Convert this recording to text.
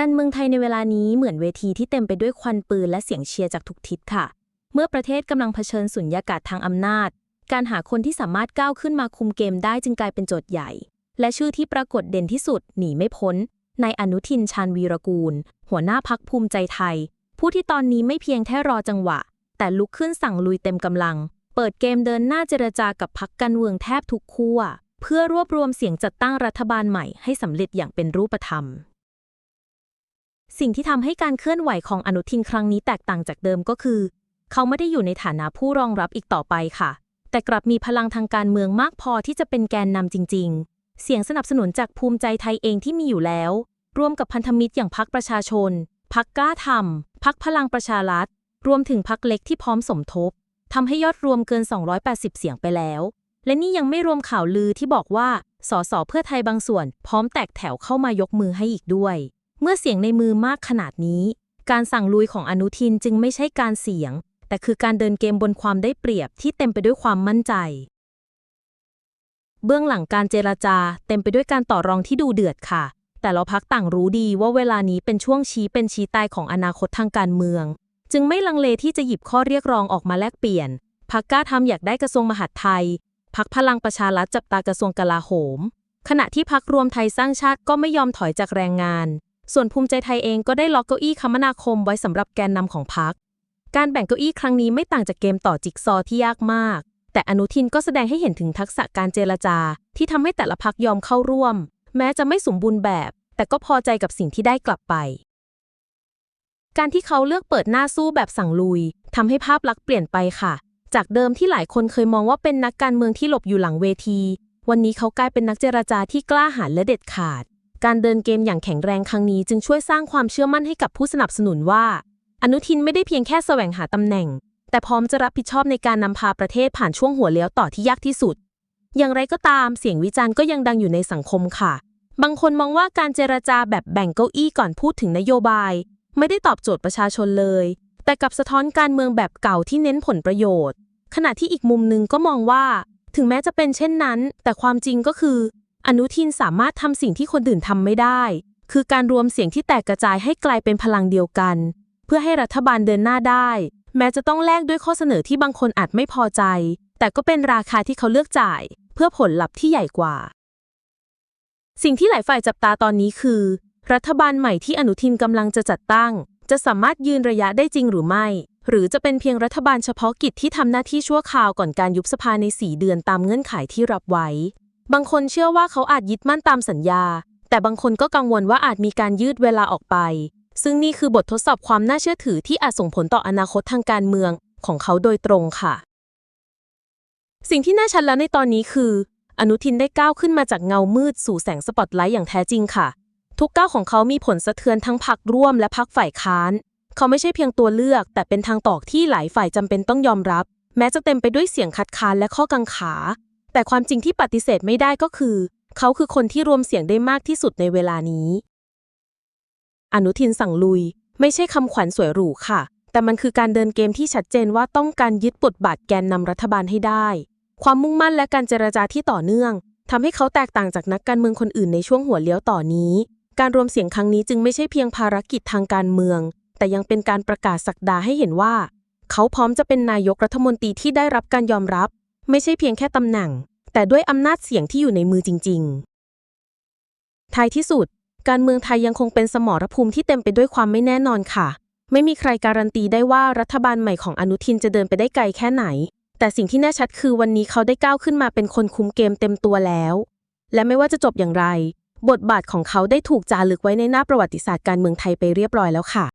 การเมืองไทยในเวลานี้เหมือนเวทีที่เต็มไปด้วยควันปืนและเสียงเชียร์จากทุกทิศค่ะ เมื่อประเทศกำลังเผชิญสุญญากาศทางอำนาจ การหาคนที่สามารถก้าวขึ้นมาคุมเกมได้จึงกลายเป็นโจทย์ใหญ่ และชื่อที่ปรากฏเด่นที่สุดหนีไม่พ้นนายอนุทินชาญวีรกูล หัวหน้าพักภูมิใจไทย ผู้ที่ตอนนี้ไม่เพียงแค่รอจังหวะ แต่ลุกขึ้นสั่งลุยเต็มกำลัง เปิดเกมเดินหน้าเจรจากับพักการเมืองแทบทุกขั้วเพื่อรวบรวมเสียงจัดตั้งรัฐบาลใหม่ให้สำเร็จอย่างเป็นรูปธรรม สิ่งที่ทำให้การเคลื่อนไหวของอนุทินครั้งนี้แตกต่างจากเดิมก็คือ เขาไม่ได้อยู่ในฐานะผู้รองรับอีกต่อไปค่ะ แต่กลับมีพลังทางการเมืองมากพอที่จะเป็นแกนนำจริง ๆ เสียงสนับสนุนจากภูมิใจไทยเองที่มีอยู่แล้ว รวมกับพันธมิตรอย่างพักประชาชน พักกล้าทำพักพลังประชารัฐ รวมถึงพักเล็กที่พร้อมสมทบทำให้ยอดรวมเกิน 280 เสียงไปแล้ว และนี่ยังไม่รวมข่าวลือที่บอกว่าสสเพื่อไทยบางส่วน พร้อมแตกแถวเข้ามายกมือให้อีกด้วย เมื่อเสียงในมือมากขนาดนี้ การสั่งลุยของอนุทินจึงไม่ใช่การเสียง แต่คือการเดินเกมบนความได้เปรียบที่เต็มไปด้วยความมั่นใจ เบื้องหลังการเจรจาเต็มไปด้วยการต่อรองที่ดูเดือดค่ะ แต่เราพักต่างรู้ดีว่าเวลานี้เป็นช่วงชี้เป็นชี้ตายของอนาคตทางการเมือง จึงไม่ลังเลที่จะหยิบข้อเรียกร้องออกมาแลกเปลี่ยนพักกล้าทำอยากได้กระทรวงมหาดไทยพักพลังประชารัฐจับตากระทรวงกลาโหม ขณะที่พักรวมไทยสร้างชาติก็ไม่ยอมถอยจากแรงงาน ส่วนภูมิใจไทยเองก็ได้ล็อกเก้าอี้คมนาคมไว้สำหรับแกนนำของพักการแบ่งเก้าอี้ครั้งนี้ไม่ต่างจากเกมต่อจิ๊กซอที่ยากมาก แต่อนุทินก็แสดงให้เห็นถึงทักษะการเจรจา ที่ทำให้แต่ละพักยอมเข้าร่วม แม้จะไม่สมบูรณ์แบบ แต่ก็พอใจกับสิ่งที่ได้กลับไป การที่เขาเลือกเปิดหน้าสู้แบบสั่งลุยทำให้ภาพลักษณ์เปลี่ยนไปค่ะ จากเดิมที่หลายคนเคยมองว่าเป็นนักการเมืองที่หลบอยู่หลังเวที วันนี้เขากลายเป็นนักเจรจาที่กล้าหาญและเด็ดขาด การเดินเกมอย่างแข็งแรงครั้งนี้จึงช่วยสร้างความเชื่อมั่นให้กับผู้สนับสนุนว่า อนุทินไม่ได้เพียงแค่แสวงหาตำแหน่ง แต่พร้อมจะรับผิดชอบในการนำพาประเทศผ่านช่วงหัวเลี้ยวต่อที่ยากที่สุด อย่างไรก็ตามเสียงวิจารณ์ก็ยังดังอยู่ในสังคมค่ะ บางคนมองว่าการเจรจาแบบแบ่งเก้าอี้ก่อนพูดถึงนโยบาย ไม่ได้ตอบโจทย์ประชาชนเลย แต่กับสะท้อนการเมืองแบบเก่าที่เน้นผลประโยชน์ ขณะที่อีกมุมหนึ่งก็มองว่า ถึงแม้จะเป็นเช่นนั้น แต่ความจริงก็คือ อนุทินสามารถทำสิ่งที่คนอื่นทำไม่ได้ คือการรวมเสียงที่แตกกระจายให้กลายเป็นพลังเดียวกัน เพื่อให้รัฐบาลเดินหน้าได้ แม้จะต้องแลกด้วยข้อเสนอที่บางคนอาจไม่พอใจ แต่ก็เป็นราคาที่เขาเลือกจ่าย เพื่อผลลัพธ์ที่ใหญ่กว่า สิ่งที่หลายฝ่ายจับตาตอนนี้คือ รัฐบาลใหม่ที่อนุทินกำลังจะจัดตั้ง จะสามารถยืนระยะได้จริงหรือไม่ หรือจะเป็นเพียงรัฐบาลเฉพาะกิจที่ทำหน้าที่ชั่วคราวก่อนการยุบสภาใน 4 เดือนตามเงื่อนไขที่รับไว้ บางคนเชื่อว่าเขาอาจยึดมั่นตามสัญญา แต่บางคนก็กังวลว่าอาจมีการยืดเวลาออกไป ซึ่งนี่คือบททดสอบความน่าเชื่อถือที่อาจส่งผลต่ออนาคตทางการเมืองของเขาโดยตรงค่ะ สิ่งที่น่าชัดแล้วในตอนนี้คือ อนุทินได้ก้าวขึ้นมาจากเงามืดสู่แสงสปอตไลท์อย่างแท้จริงค่ะ ทุกก้าวของเขามีผลสะเทือนทั้งพรรคร่วมและพรรคฝ่ายค้าน เขาไม่ใช่เพียงตัวเลือก แต่เป็นทางตอกที่หลายฝ่ายจำเป็นต้องยอมรับ แม้จะเต็มไปด้วยเสียงคัดค้านและข้อกังขา แต่ความจริงที่ปฏิเสธไม่ได้ก็คือ เขาคือคนที่รวมเสียงได้มากที่สุดในเวลานี้ อนุทินสั่งลุย ไม่ใช่คำขวัญสวยหรูค่ะ แต่มันคือการเดินเกมที่ชัดเจนว่าต้องการยึดบทบาทแกนนำรัฐบาลให้ได้ ความมุ่งมั่นและการเจรจาที่ต่อเนื่องทำให้เขาแตกต่างจากนักการเมืองคนอื่นในช่วงหัวเลี้ยวต่อนี้ การรวมเสียงครั้งนี้จึงไม่ใช่เพียงภารกิจทางการเมือง แต่ยังเป็นการประกาศสักดาให้เห็นว่า เขาพร้อมจะเป็นนายกรัฐมนตรีที่ได้รับการยอมรับ ไม่ใช่เพียงแค่ตำแหน่ง แต่ด้วยอำนาจเสียงที่อยู่ในมือจริง ๆ ท้ายที่สุด การเมืองไทยยังคงเป็นสมรภูมิที่เต็มไปด้วยความไม่แน่นอนค่ะ ไม่มีใครการันตีได้ว่ารัฐบาลใหม่ของอนุทินจะเดินไปได้ไกลแค่ไหน แต่สิ่งที่แน่ชัดคือวันนี้เขาได้ก้าวขึ้นมาเป็นคนคุมเกมเต็มตัวแล้ว และไม่ว่าจะจบอย่างไร บทบาทของเขาได้ถูกจารึกไว้ในหน้าประวัติศาสตร์การเมืองไทยไปเรียบร้อยแล้วค่ะ